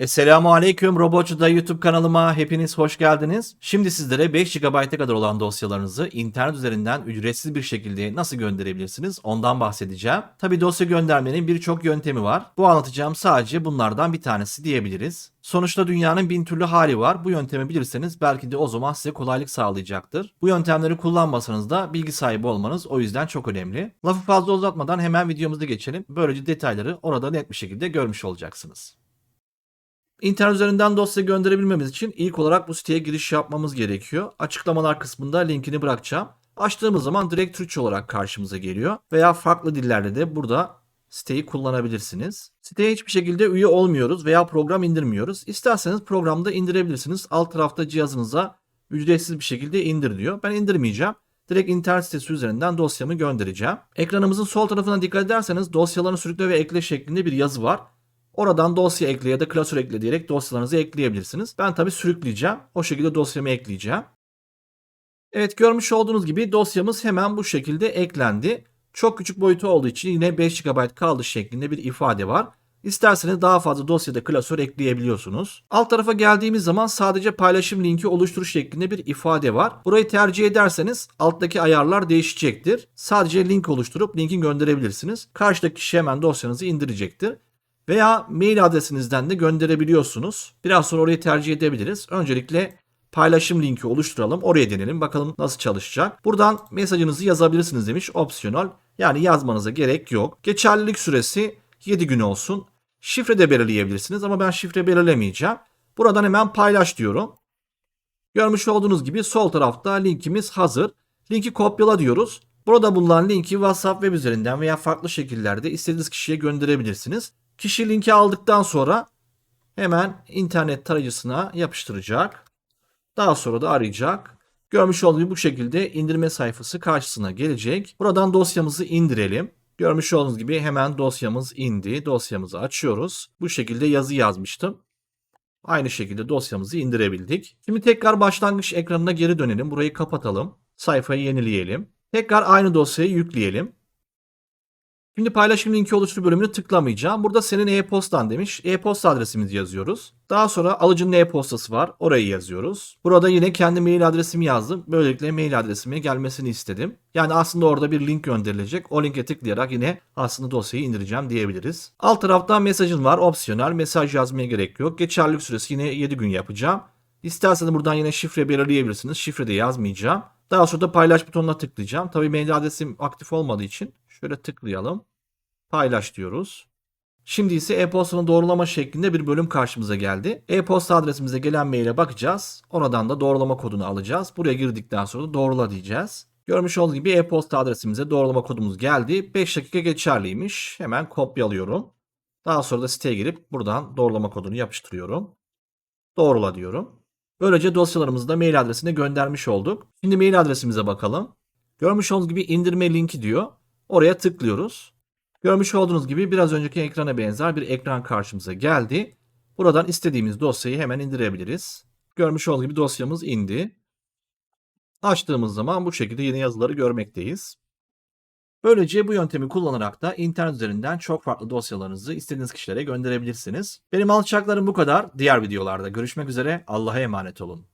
Esselamu Aleyküm Robotçu'da YouTube kanalıma hepiniz hoş geldiniz. Şimdi sizlere 5 GB'a kadar olan dosyalarınızı internet üzerinden ücretsiz bir şekilde nasıl gönderebilirsiniz ondan bahsedeceğim. Tabi dosya göndermenin birçok yöntemi var. Bu anlatacağım sadece bunlardan bir tanesi diyebiliriz. Sonuçta dünyanın bin türlü hali var. Bu yöntemi bilirseniz belki de o zaman size kolaylık sağlayacaktır. Bu yöntemleri kullanmasanız da bilgi sahibi olmanız o yüzden çok önemli. Lafı fazla uzatmadan hemen videomuza geçelim. Böylece detayları orada net bir şekilde görmüş olacaksınız. İnternet üzerinden dosya gönderebilmemiz için ilk olarak bu siteye giriş yapmamız gerekiyor. Açıklamalar kısmında linkini bırakacağım. Açtığımız zaman direkt Türkçe olarak karşımıza geliyor. Veya farklı dillerde de burada siteyi kullanabilirsiniz. Siteye hiçbir şekilde üye olmuyoruz veya program indirmiyoruz. İsterseniz programda indirebilirsiniz. Alt tarafta cihazınıza ücretsiz bir şekilde indir diyor. Ben indirmeyeceğim. Direkt internet sitesi üzerinden dosyamı göndereceğim. Ekranımızın sol tarafına dikkat ederseniz dosyalarını sürükle ve ekle şeklinde bir yazı var. Oradan dosya ekle ya da klasör ekle diyerek dosyalarınızı ekleyebilirsiniz. Ben tabi sürükleyeceğim. O şekilde dosyamı ekleyeceğim. Evet görmüş olduğunuz gibi dosyamız hemen bu şekilde eklendi. Çok küçük boyutu olduğu için yine 5 GB kaldı şeklinde bir ifade var. İsterseniz daha fazla dosyada klasör ekleyebiliyorsunuz. Alt tarafa geldiğimiz zaman sadece paylaşım linki oluştur şeklinde bir ifade var. Burayı tercih ederseniz alttaki ayarlar değişecektir. Sadece link oluşturup linki gönderebilirsiniz. Karşıdaki kişi hemen dosyanızı indirecektir. Veya mail adresinizden de gönderebiliyorsunuz. Biraz sonra orayı tercih edebiliriz. Öncelikle paylaşım linki oluşturalım. Oraya denelim. Bakalım nasıl çalışacak. Buradan mesajınızı yazabilirsiniz demiş. Opsiyonel. Yani yazmanıza gerek yok. Geçerlilik süresi 7 gün olsun. Şifre de belirleyebilirsiniz ama ben şifre belirlemeyeceğim. Buradan hemen paylaş diyorum. Görmüş olduğunuz gibi sol tarafta linkimiz hazır. Linki kopyala diyoruz. Burada bulunan linki WhatsApp web üzerinden veya farklı şekillerde istediğiniz kişiye gönderebilirsiniz. Kişi linki aldıktan sonra hemen internet tarayıcısına yapıştıracak. Daha sonra da arayacak. Görmüş olduğunuz gibi bu şekilde indirme sayfası karşısına gelecek. Buradan dosyamızı indirelim. Görmüş olduğunuz gibi hemen dosyamız indi. Dosyamızı açıyoruz. Bu şekilde yazı yazmıştım. Aynı şekilde dosyamızı indirebildik. Şimdi tekrar başlangıç ekranına geri dönelim. Burayı kapatalım. Sayfayı yenileyelim. Tekrar aynı dosyayı yükleyelim. Şimdi paylaşım linki oluştur bölümünü tıklamayacağım. Burada senin e-postan demiş. E-posta adresimizi yazıyoruz. Daha sonra alıcının e-postası var. Orayı yazıyoruz. Burada yine kendi mail adresimi yazdım. Böylelikle mail adresime gelmesini istedim. Yani aslında orada bir link gönderilecek. O linke tıklayarak yine aslında dosyayı indireceğim diyebiliriz. Alt tarafta mesajın var. Opsiyonel. Mesaj yazmaya gerek yok. Geçerlilik süresi yine 7 gün yapacağım. İsterseniz buradan yine şifre belirleyebilirsiniz. Şifre de yazmayacağım. Daha sonra da paylaş butonuna tıklayacağım. Tabii mail adresim aktif olmadığı için şöyle tıklayalım. Paylaş diyoruz. Şimdi ise e-postanın doğrulama şeklinde bir bölüm karşımıza geldi. E-posta adresimize gelen maile bakacağız. Oradan da doğrulama kodunu alacağız. Buraya girdikten sonra da doğrula diyeceğiz. Görmüş olduğunuz gibi e-posta adresimize doğrulama kodumuz geldi. 5 dakika geçerliymiş. Hemen kopyalıyorum. Daha sonra da siteye girip buradan doğrulama kodunu yapıştırıyorum. Doğrula diyorum. Böylece dosyalarımızı da mail adresine göndermiş olduk. Şimdi mail adresimize bakalım. Görmüş olduğunuz gibi indirme linki diyor. Oraya tıklıyoruz. Görmüş olduğunuz gibi biraz önceki ekrana benzer bir ekran karşımıza geldi. Buradan istediğimiz dosyayı hemen indirebiliriz. Görmüş olduğunuz gibi dosyamız indi. Açtığımız zaman bu şekilde yeni yazıları görmekteyiz. Böylece bu yöntemi kullanarak da internet üzerinden çok farklı dosyalarınızı istediğiniz kişilere gönderebilirsiniz. Benim alacaklarım bu kadar. Diğer videolarda görüşmek üzere. Allah'a emanet olun.